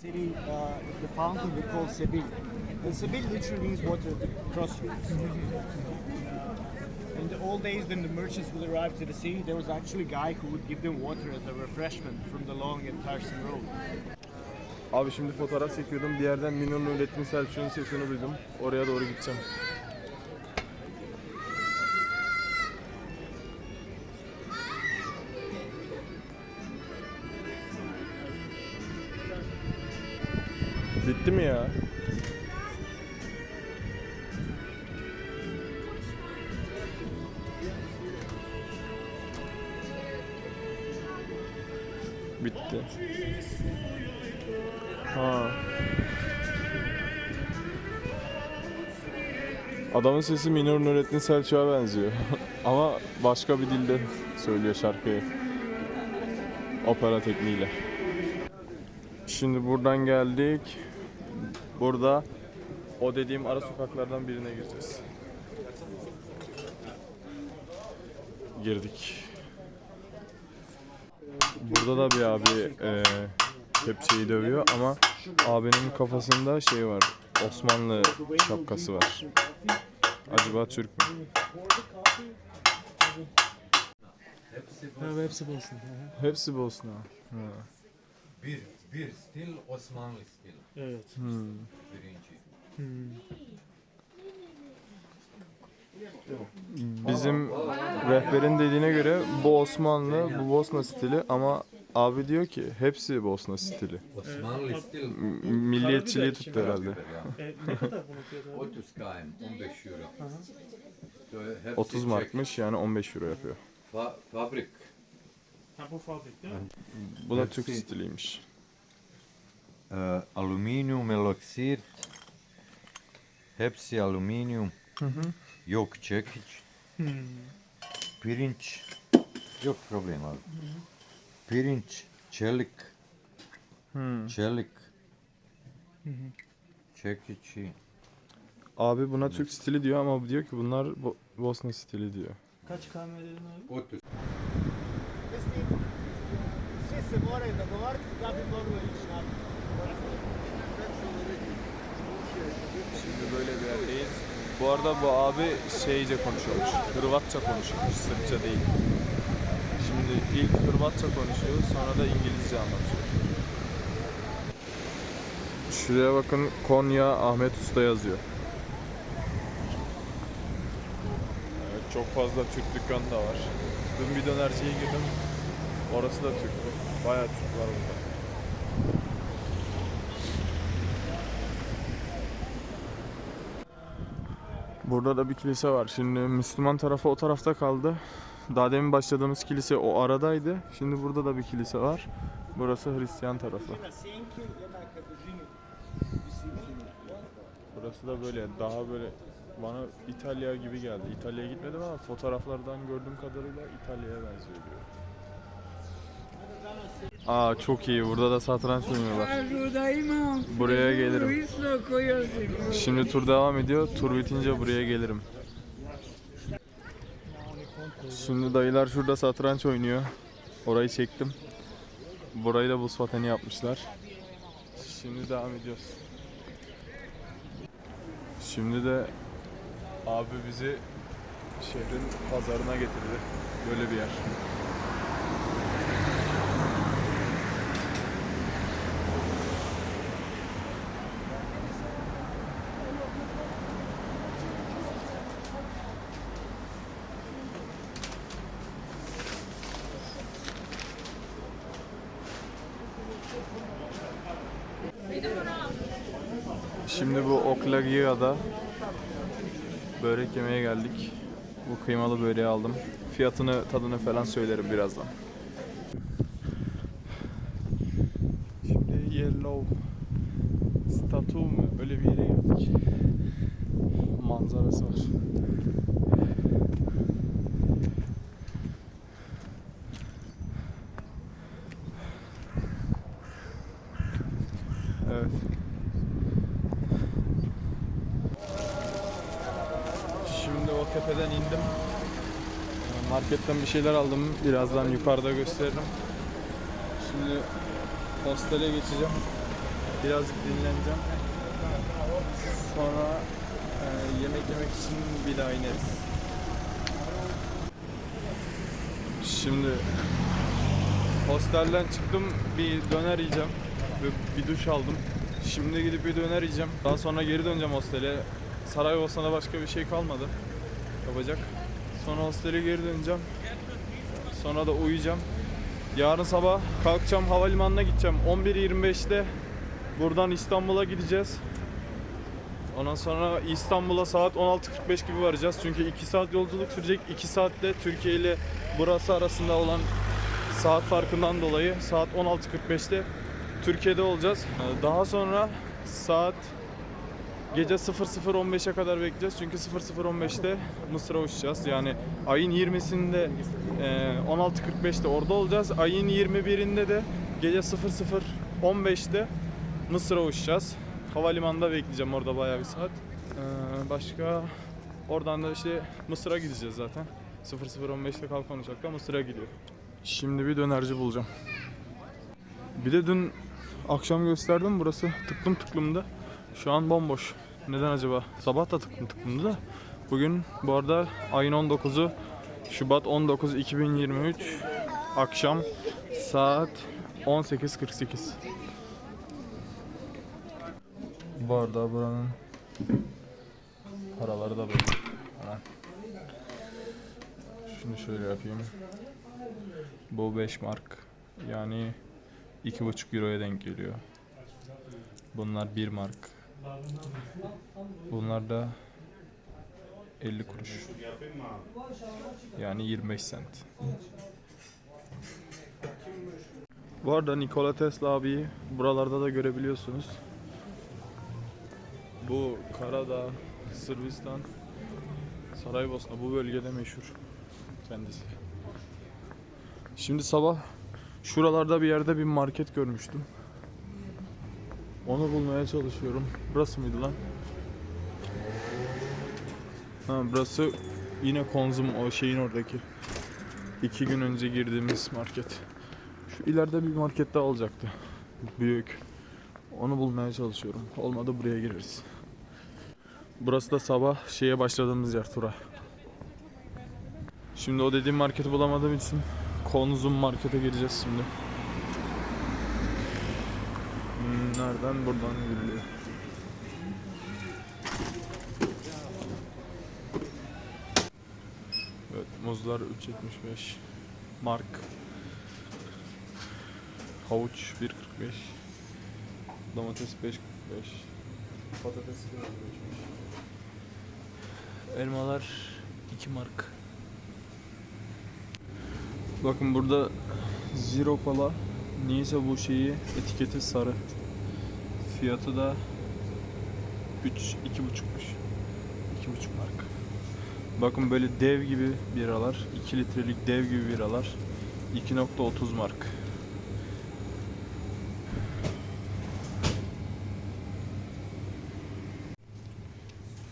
city, uh, the fountain we call Sebil. And Sebil literally means water, crossroads. In the old days, when the merchants would arrive to the city, there was actually a guy who would give them water as a refreshment from the long and tiresome road. Abi şimdi fotoğraf çekiyordum. Bir yerden Minor Nurettin Selçuk'un sesini duydum. Oraya doğru gideceğim. Bitti mi ya? Bitti. Ha. Adamın sesi Minor Nurettin Selçuk'a benziyor. Ama başka bir dilde söylüyor şarkıyı. Opera tekniğiyle. Şimdi buradan geldik. Burada o dediğim ara sokaklardan birine gireceğiz. Girdik. Burada da bir abi e, kepçeyi dövüyor ama abinin kafasında şey var. Osmanlı şapkası var. Acaba Türk mü? Evet, hepsi olsun. Hepsi Bosna. Ha. Bir, bir stil Osmanlı stil. Evet. Hmm. Birinci. Bizim rehberin dediğine göre bu Osmanlı, bu Bosna stili ama abi diyor ki hepsi Bosna stili. Osmanlı stil. M- Milliyetçiliği tuttu herhalde. E, ne kadar bunun fiyatı? 30 km, 15 euro. So, hepsi 30 Çek. markmış yani 15 euro yapıyor. Fa- fabrik. Ha bu fabrik değil mi? Bu da Türk stiliymiş. Ee, alüminyum eloksit. Hepsi alüminyum. Yok çekiç. Pirinç. Yok problem abi. Pirinç, çelik, Hmm. çelik. Çekiçi. Abi buna Türk stili diyor ama diyor ki bunlar Bo- Bosna stili diyor. Kaç km dedin abi? 30. Svi se moraju dogovoriti da bi moglo ići naprijed. Şimdi böyle bir yerdeyiz. Bu arada bu abi şeyce konuşuyormuş. Hırvatça konuşuyormuş, Sırpça değil. Şimdi ilk Hırvatça konuşuyor, sonra da İngilizce anlatıyor. Şuraya bakın Konya Ahmet Usta yazıyor. Evet, çok fazla Türk dükkanı da var. Dün bir dönerciye girdim. Orası da Türktü. Bayağı Türk var burada. Burada da bir kilise var. Şimdi Müslüman tarafı o tarafta kaldı. Daha demin başladığımız kilise o aradaydı. Şimdi burada da bir kilise var. Burası Hristiyan tarafı. Burası da böyle daha böyle bana İtalya gibi geldi. İtalya'ya gitmedim ama fotoğraflardan gördüğüm kadarıyla İtalya'ya benziyor diyor. Aa çok iyi. Burada da satranç oynuyorlar. Buraya gelirim. Şimdi tur devam ediyor. Tur bitince buraya gelirim. Şimdi dayılar şurada satranç oynuyor. Orayı çektim. Burayı da buz pateni yapmışlar. Şimdi devam ediyoruz. Şimdi de abi bizi şehrin pazarına getirdi. Böyle bir yer. Şimdi bu Oklagia'da börek yemeye geldik. Bu kıymalı böreği aldım. Fiyatını, tadını falan söylerim birazdan. Şimdi Yellow Statue mu? Öyle bir yere geldik. Manzarası var. Evet. Şimdi o tepeden indim. Marketten bir şeyler aldım. Birazdan yukarıda gösteririm. Şimdi hostele geçeceğim. Birazcık dinleneceğim. Sonra e, yemek yemek için bir daha ineriz. Şimdi hostelden çıktım bir döner yiyeceğim ve bir duş aldım. Şimdi gidip bir döner yiyeceğim. Daha sonra geri döneceğim hostele. Saraybosna'da başka bir şey kalmadı yapacak. Sonra hostele geri döneceğim. Sonra da uyuyacağım. Yarın sabah kalkacağım havalimanına gideceğim. 11.25'te buradan İstanbul'a gideceğiz. Ondan sonra İstanbul'a saat 16.45 gibi varacağız. Çünkü 2 saat yolculuk sürecek. 2 saatte Türkiye ile burası arasında olan saat farkından dolayı saat 16.45'te Türkiye'de olacağız. Daha sonra saat gece 00.15'e kadar bekleyeceğiz. Çünkü 00.15'te Mısır'a uçacağız. Yani ayın 20'sinde e, 16.45'te orada olacağız. Ayın 21'inde de gece 00.15'te Mısır'a uçacağız. Havalimanında bekleyeceğim orada bayağı bir saat. Ee, başka oradan da işte Mısır'a gideceğiz zaten. 00.15'te kalkan uçakla Mısır'a gidiyor. Şimdi bir dönerci bulacağım. Bir de dün akşam gösterdim burası tıklım tıklımdı. Şu an bomboş. Neden acaba? Sabah da tıklım tıklımdı da. Bugün bu arada ayın 19'u Şubat 19 2023 akşam saat 18.48. Bu arada buranın paraları da böyle. Hemen. Şunu şöyle yapayım. Bu 5 mark. Yani 2,5 euroya denk geliyor. Bunlar 1 mark. Bunlar da 50 kuruş. Yani 25 sent. Bu arada Nikola Tesla abiyi buralarda da görebiliyorsunuz. Bu Karadağ, Sırbistan, Saraybosna bu bölgede meşhur kendisi. Şimdi sabah şuralarda bir yerde bir market görmüştüm. Onu bulmaya çalışıyorum. Burası mıydı lan? Ha burası yine konzum o şeyin oradaki. İki gün önce girdiğimiz market. Şu ileride bir market daha olacaktı. Büyük. Onu bulmaya çalışıyorum. Olmadı buraya gireriz. Burası da sabah şeye başladığımız yer tura. Şimdi o dediğim marketi bulamadığım için Konzum markete gireceğiz şimdi. Hmm, Nereden? Buradan giriliyor. Evet, muzlar 3.75 mark. Havuç 1.45. Domates 5.45. Patates 1.45. Elmalar 2 mark. Bakın burada Zero Cola niyeyse bu şeyi etiketi sarı. Fiyatı da 3 2,5'muş. 2,5 mark. Bakın böyle dev gibi biralar, 2 litrelik dev gibi biralar 2.30 mark.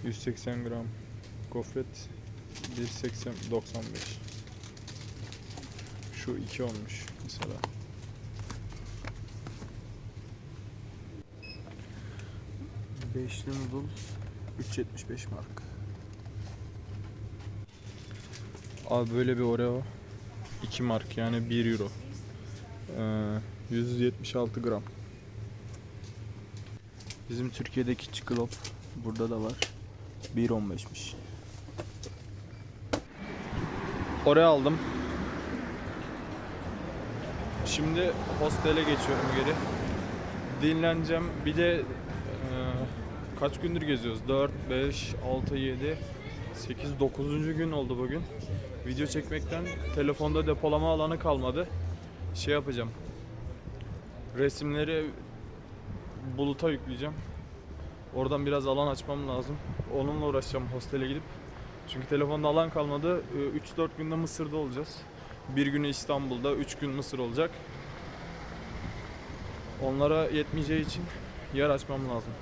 ...180 gram gofret 1.80 95 şu 2 olmuş mesela. Beşli noodle 3.75 mark. Abi böyle bir Oreo 2 mark yani 1 euro. Ee, 176 gram. Bizim Türkiye'deki çikolop burada da var. 1.15'miş. Oreo aldım. Şimdi hostele geçiyorum geri. Dinleneceğim. Bir de e, kaç gündür geziyoruz? 4, 5, 6, 7, 8, 9. gün oldu bugün. Video çekmekten telefonda depolama alanı kalmadı. Şey yapacağım. Resimleri buluta yükleyeceğim. Oradan biraz alan açmam lazım. Onunla uğraşacağım hostele gidip. Çünkü telefonda alan kalmadı. 3-4 günde Mısır'da olacağız. Bir günü İstanbul'da, 3 gün Mısır olacak. Onlara yetmeyeceği için yer açmam lazım.